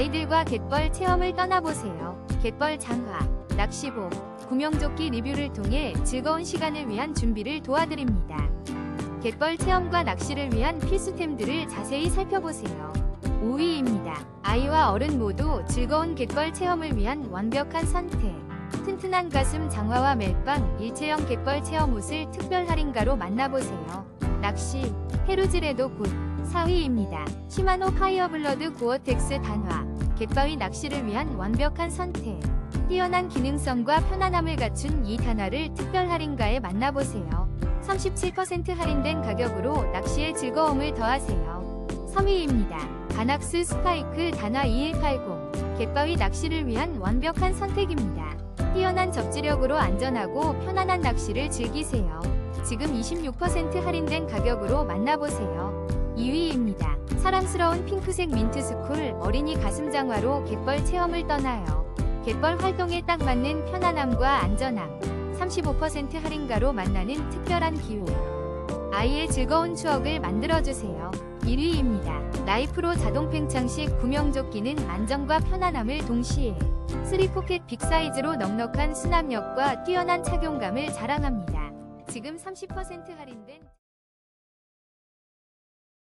아이들과 갯벌 체험을 떠나보세요. 갯벌 장화, 낚시복, 구명조끼 리뷰를 통해 즐거운 시간을 위한 준비를 도와드립니다. 갯벌 체험과 낚시를 위한 필수템들을 자세히 살펴보세요. 5위입니다. 아이와 어른 모두 즐거운 갯벌 체험을 위한 완벽한 선택. 튼튼한 가슴 장화와 멜빵 일체형 갯벌 체험 옷을 특별 할인가로 만나보세요. 낚시, 해루질에도 굿. 4위입니다. 시마노 파이어블러드 고어텍스 단화. 갯바위 낚시를 위한 완벽한 선택. 뛰어난 기능성과 편안함을 갖춘 이 단화를 특별 할인가에 만나보세요. 37% 할인된 가격으로 낚시의 즐거움을 더하세요. 3위입니다. 바낙스 스파이크 단화 2180. 갯바위 낚시를 위한 완벽한 선택입니다. 뛰어난 접지력으로 안전하고 편안한 낚시를 즐기세요. 지금 26% 할인된 가격으로 만나보세요. 2위입니다. 사랑스러운 핑크색 민트스쿨 어린이 가슴장화로 갯벌 체험을 떠나요. 갯벌 활동에 딱 맞는 편안함과 안전함. 35% 할인가로 만나는 특별한 기회. 아이의 즐거운 추억을 만들어주세요. 1위입니다. 라이프로 자동 팽창식 구명조끼는 안정과 편안함을 동시에 3포켓 빅사이즈로 넉넉한 수납력과 뛰어난 착용감을 자랑합니다. 지금 30% 할인된